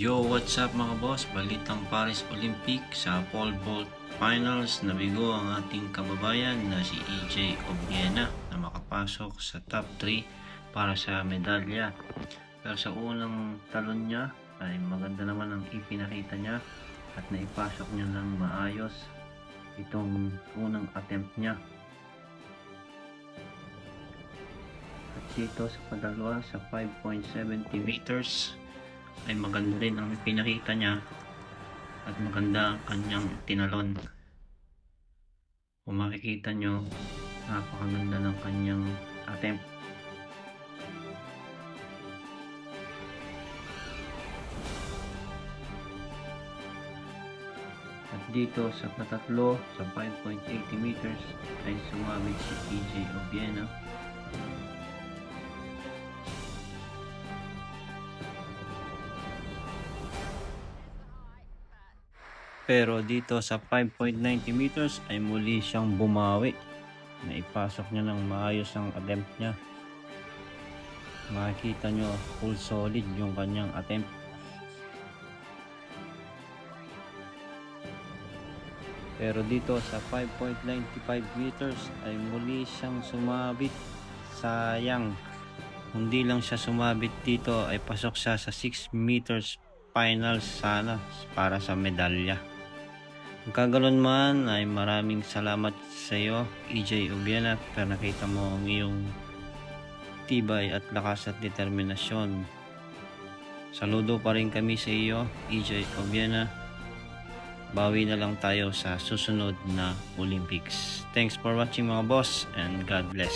Yo, what's up mga boss? Balitang Paris Olympic sa pole vault finals nabigo ang ating kababayan na si EJ Obiena na makapasok sa top 3 para sa medalya. Pero sa unang talon niya ay maganda naman ang ipinakita niya at naipasok niya ng maayos itong unang attempt niya. At dito sa padalwa sa 5.70 meters ay maganda rin ang pinakita niya at maganda ang kanyang tinalon. Kung makikita nyo, napakaganda ng kanyang attempt. At dito sa patatlo, sa 5.80 meters, ay sumabit si PJ Obiena. Pero dito sa 5.90 meters ay muli siyang bumawi. Naipasok niya ng maayos ang attempt niya. Makikita nyo full solid yung kanyang attempt. Pero dito sa 5.95 meters ay muli siyang sumabit. Sayang. Hindi lang siya sumabit dito ay pasok siya sa 6 meters finals sana para sa medalya. Kung kaganoon man ay maraming salamat sa iyo EJ Obiena pero nakita mo ang iyong tibay at lakas at determinasyon. Saludo pa rin kami sa iyo EJ Obiena. Bawi na lang tayo sa susunod na Olympics. Thanks for watching mga boss and God bless.